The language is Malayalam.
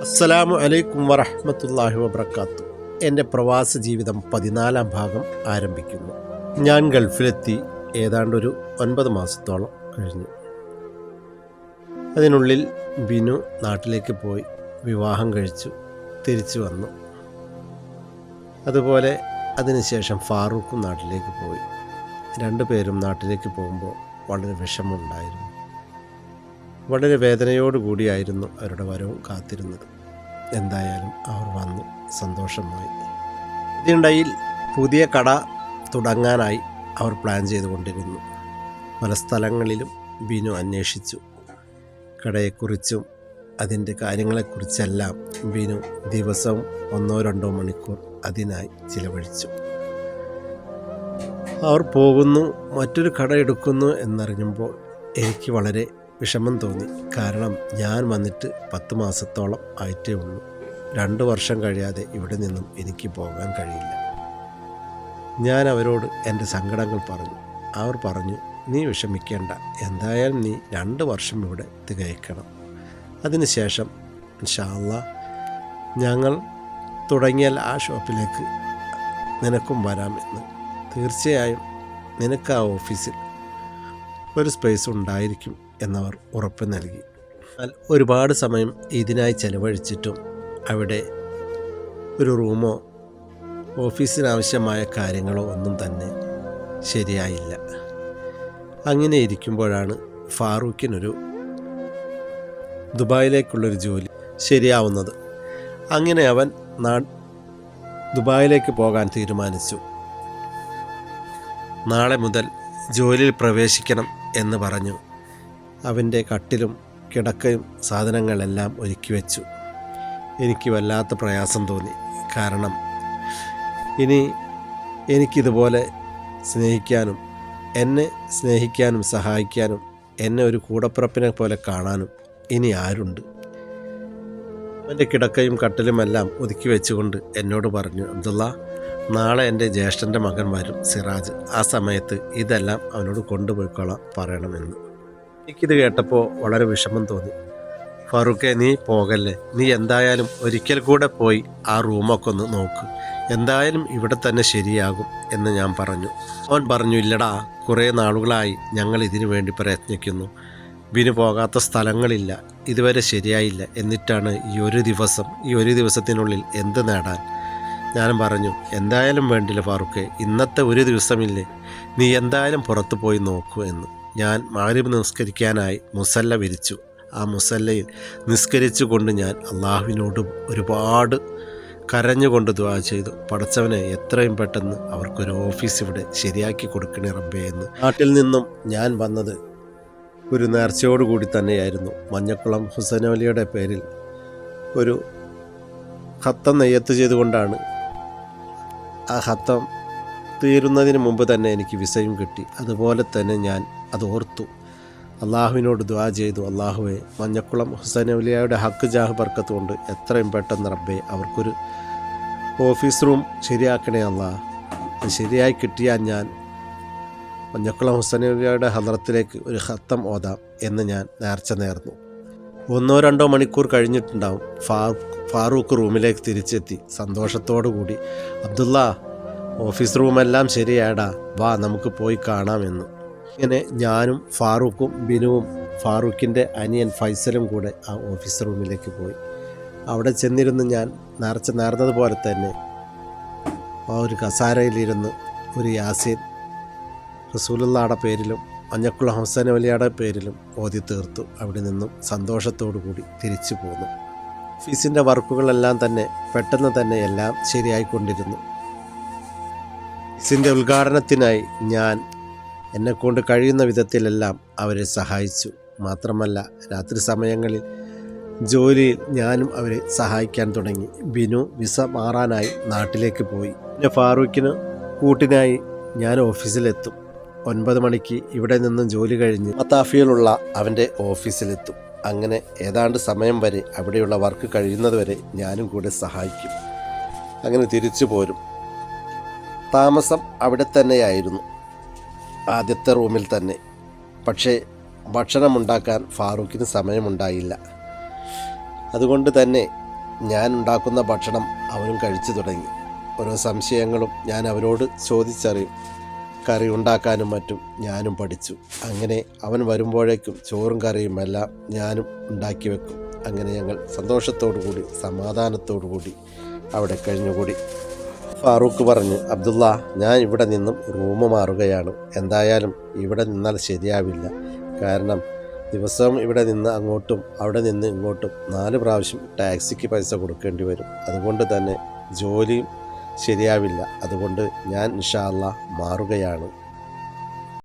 അസ്സലാമു അലൈക്കും വറഹ്മത്തുള്ളാഹി വബർക്കാത്തു എന്റെ പ്രവാസ ജീവിതം പതിനാലാം ഭാഗം ആരംഭിക്കുന്നു. ഞാൻ ഗൾഫിലെത്തി ഏതാണ്ടൊരു ഒൻപത് മാസത്തോളം കഴിഞ്ഞു. അതിനുള്ളിൽ ബിനു നാട്ടിലേക്ക് പോയി വിവാഹം കഴിച്ചു തിരിച്ചു വന്നു. അതുപോലെ അതിനുശേഷം ഫാറൂഖും നാട്ടിലേക്ക് പോയി. രണ്ടു പേരും നാട്ടിലേക്ക് പോകുമ്പോൾ വളരെ വിഷമമുണ്ടായിരുന്നു. വളരെ വേദനയോടുകൂടിയായിരുന്നു അവരുടെ വരവും കാത്തിരുന്നത്. എന്തായാലും അവർ വന്നു സന്തോഷമായി. ഇതിനിടയിൽ പുതിയ കട തുടങ്ങാനായി അവർ പ്ലാൻ ചെയ്തുകൊണ്ടിരുന്നു. പല സ്ഥലങ്ങളിലും ബിനു അന്വേഷിച്ചു. കടയെക്കുറിച്ചും അതിന്റെ കാര്യങ്ങളെക്കുറിച്ചെല്ലാം ബിനു ദിവസവും ഒന്നോ രണ്ടോ മണിക്കൂർ അതിനായി ചിലവഴിച്ചു. അവർ പോകുന്നു മറ്റൊരു കട എടുക്കുന്നു എന്നറിഞ്ഞപ്പോൾ എനിക്ക് വളരെ വിഷമം തോന്നി. കാരണം ഞാൻ വന്നിട്ട് പത്ത് മാസത്തോളം ആയിട്ടേ ഉള്ളൂ. രണ്ട് വർഷം കഴിയാതെ ഇവിടെ നിന്നും എനിക്ക് പോകാൻ കഴിയില്ല. ഞാൻ അവരോട് എന്റെ സങ്കടങ്ങൾ പറഞ്ഞു. അവർ പറഞ്ഞു നീ വിഷമിക്കേണ്ട. എന്തായാലും നീ രണ്ട് വർഷം ഇവിടെ തികയക്കണം. അതിനുശേഷം ഷാള്ള ഞങ്ങൾ തുടങ്ങിയാൽ ആ ഷോപ്പിലേക്ക് നിനക്കും വരാമെന്ന് തീർച്ചയായും നിനക്ക് ആ ഓഫീസിൽ ഒരു സ്പേസ് ഉണ്ടായിരിക്കും എന്നവർ ഉറപ്പ് നൽകി. എന്നാൽ ഒരുപാട് സമയം ഇതിനായി ചെലവഴിച്ചിട്ടും അവിടെ ഒരു റൂമോ ഓഫീസിനാവശ്യമായ കാര്യങ്ങളോ ഒന്നും തന്നെ ശരിയായില്ല. അങ്ങനെ ഇരിക്കുമ്പോഴാണ് ഫാറൂഖിനൊരു ദുബായിലേക്കുള്ളൊരു ജോലി ശരിയാവുന്നത്. അങ്ങനെ അവൻ നാ ദുബായിലേക്ക് പോകാൻ തീരുമാനിച്ചു. നാളെ മുതൽ ജോലിയിൽ പ്രവേശിക്കണം എന്ന് പറഞ്ഞു. അവന്റെ കട്ടിലും കിടക്കയും സാധനങ്ങളെല്ലാം ഒരുക്കി വെച്ചു. എനിക്ക് വല്ലാത്ത പ്രയാസം തോന്നി. കാരണം ഇനി എനിക്കിതുപോലെ സ്നേഹിക്കാനും എന്നെ സ്നേഹിക്കാനും സഹായിക്കാനും എന്നെ ഒരു കൂടപ്പിറപ്പിനെ പോലെ കാണാനും ഇനി ആരുണ്ട്? അവന്റെ കിടക്കയും കട്ടിലുമെല്ലാം ഒതുക്കി വെച്ചുകൊണ്ട് എന്നോട് പറഞ്ഞു അബ്ദുള്ള നാളെ എന്റെ ജ്യേഷ്ഠന്റെ മകൻ വരും സിറാജ്. ആ സമയത്ത് ഇതെല്ലാം അവനോട് കൊണ്ടുപോയിക്കോളാം പറയണമെന്ന്. എനിക്കിത് കേട്ടപ്പോൾ വളരെ വിഷമം തോന്നി. ഫറൂഖെ നീ പോകല്ലേ? നീ എന്തായാലും ഒരിക്കൽ കൂടെ പോയി ആ റൂമൊക്കെ ഒന്ന് നോക്ക്. എന്തായാലും ഇവിടെ തന്നെ ശരിയാകും എന്ന് ഞാൻ പറഞ്ഞു. അവൻ പറഞ്ഞു ഇല്ലടാ കുറേ നാളുകളായി ഞങ്ങൾ ഇതിനു വേണ്ടി പ്രയത്നിക്കുന്നു. വിനു പോകാത്ത സ്ഥലങ്ങളില്ല. ഇതുവരെ ശരിയായില്ല. എന്നിട്ടാണ് ഈ ഒരു ദിവസം ഈ ഒരു ദിവസത്തിനുള്ളിൽ എന്ത് നേടാൻ? ഞാൻ പറഞ്ഞു എന്തായാലും വേണ്ടില്ല ഫാറൂഖെ. ഇന്നത്തെ ഒരു ദിവസമില്ലേ. നീ എന്തായാലും പുറത്തു പോയി നോക്കൂ എന്ന്. ഞാൻ മാരിബ് നിസ്കരിക്കാനായി മുസല്ല വിരിച്ചു. ആ മുസല്ലയിൽ നിസ്കരിച്ചുകൊണ്ട് ഞാൻ അള്ളാഹുവിനോട് ഒരുപാട് കരഞ്ഞുകൊണ്ട് ദുആ ചെയ്തു. പടച്ചവനെ എത്രയും പെട്ടെന്ന് അവർക്കൊരു ഓഫീസ് ഇവിടെ ശരിയാക്കി കൊടുക്കണേ റബ്ബേ എന്ന്. നാട്ടിൽ നിന്നും ഞാൻ വന്നത് ഒരു നേർച്ചയോടുകൂടി തന്നെയായിരുന്നു. മഞ്ഞക്കുളം ഹുസൈനലിയുടെ പേരിൽ ഒരു ഹത്തം നെയ്യത്ത് ചെയ്തുകൊണ്ടാണ് ആ ഹത്തം തീരുന്നതിന് മുമ്പ് തന്നെ എനിക്ക് വിസയും കിട്ടി. അതുപോലെ തന്നെ ഞാൻ അത് ഓർത്തു. അള്ളാഹുവിനോട് ദ്വാ ചെയ്തു. അള്ളാഹുവെ മഞ്ഞക്കുളം ഹുസൈനലിയയുടെ ഹക്ക് ജാഹ് ബർക്കത്ത് കൊണ്ട് എത്രയും പെട്ടെന്ന് റബ്ബേ അവർക്കൊരു ഓഫീസ് റൂം ശരിയാക്കണേ അള്ളാഹ് അത് ശരിയായി കിട്ടിയാൽ ഞാൻ മഞ്ഞക്കുളം ഹുസൈനലിയയുടെ ഹദ്രത്തിലേക്ക് ഒരു ഹത്തം ഓതാം എന്ന് ഞാൻ നേർച്ച നേർന്നു. ഒന്നോ രണ്ടോ മണിക്കൂർ കഴിഞ്ഞിട്ടുണ്ടാവും ഫാ ഫാറൂഖ് റൂമിലേക്ക് തിരിച്ചെത്തി. സന്തോഷത്തോടു കൂടി അബ്ദുള്ള ഓഫീസ് റൂമെല്ലാം ശരിയാടാ വാ നമുക്ക് പോയി കാണാമെന്ന് ഇങ്ങനെ ഞാനും ഫാറൂഖും ബിനുവും ഫാറൂഖിന്റെ അനിയൻ ഫൈസലും കൂടെ ആ ഓഫീസ് റൂമിലേക്ക് പോയി. അവിടെ ചെന്നിരുന്ന് ഞാൻ നേർച്ച നേർന്നതുപോലെ തന്നെ ആ ഒരു കസാരയിലിരുന്ന് ഒരു യാസീൻ റസൂലുള്ളയുടെ പേരിലും മഞ്ഞക്കുള്ള ഹസൻ വലിയുടെ പേരിലും ഓതി തീർത്തു. അവിടെ നിന്നും സന്തോഷത്തോടു കൂടി തിരിച്ചു പോന്നു. ഫീസിന്റെ വർക്കുകളെല്ലാം തന്നെ പെട്ടെന്ന് തന്നെ എല്ലാം ശരിയായിക്കൊണ്ടിരുന്നു. ഫീസിന്റെ ഉദ്ഘാടനത്തിനായി ഞാൻ എന്നെക്കൊണ്ട് കഴിയുന്ന വിധത്തിലെല്ലാം അവരെ സഹായിച്ചു. മാത്രമല്ല രാത്രി സമയങ്ങളിൽ ജോലിയിൽ ഞാനും അവരെ സഹായിക്കാൻ തുടങ്ങി. ബിനു വിസ മാറാനായി നാട്ടിലേക്ക് പോയി. പിന്നെ ഫാറൂഖിന് കൂട്ടിനായി ഞാൻ ഓഫീസിലെത്തും. ഒൻപത് മണിക്ക് ഇവിടെ നിന്നും ജോലി കഴിഞ്ഞ് മത്താഫിയിലുള്ള അവന്റെ ഓഫീസിലെത്തും. അങ്ങനെ ഏതാണ്ട് സമയം വരെ അവിടെയുള്ള വർക്ക് കഴിയുന്നതുവരെ ഞാനും കൂടെ സഹായിക്കും. അങ്ങനെ തിരിച്ചു പോരും താമസം അവിടെ തന്നെയായിരുന്നു. ആദ്യത്തെ റൂമിൽ തന്നെ. പക്ഷേ ഭക്ഷണമുണ്ടാക്കാൻ ഫാറൂഖിന് സമയമുണ്ടായില്ല. അതുകൊണ്ട് തന്നെ ഞാൻ ഉണ്ടാക്കുന്ന ഭക്ഷണം അവനും കഴിച്ചു തുടങ്ങി. ഓരോ സംശയങ്ങളും ഞാൻ അവരോട് ചോദിച്ചറിയും. കറി ഉണ്ടാക്കാനും മറ്റും ഞാനും പഠിച്ചു. അങ്ങനെ അവൻ വരുമ്പോഴേക്കും ചോറും കറിയും എല്ലാം ഞാനും ഉണ്ടാക്കി വെക്കും. അങ്ങനെ ഞങ്ങൾ സന്തോഷത്തോടു കൂടി സമാധാനത്തോടു കൂടി അവിടെ കഴിഞ്ഞുകൂടി. ഫാറൂഖ് പറഞ്ഞു അബ്ദുള്ള ഞാൻ ഇവിടെ നിന്നും റൂം മാറുകയാണ്. എന്തായാലും ഇവിടെ നിന്നാൽ ശരിയാവില്ല. കാരണം ദിവസവും ഇവിടെ നിന്ന് അങ്ങോട്ടും അവിടെ നിന്ന് ഇങ്ങോട്ടും നാല് പ്രാവശ്യം ടാക്സിക്ക് പൈസ കൊടുക്കേണ്ടി വരും. അതുകൊണ്ട് തന്നെ ജോലിയും ശരിയാവില്ല. അതുകൊണ്ട് ഞാൻ അല്ലാ മാറുകയാണ്.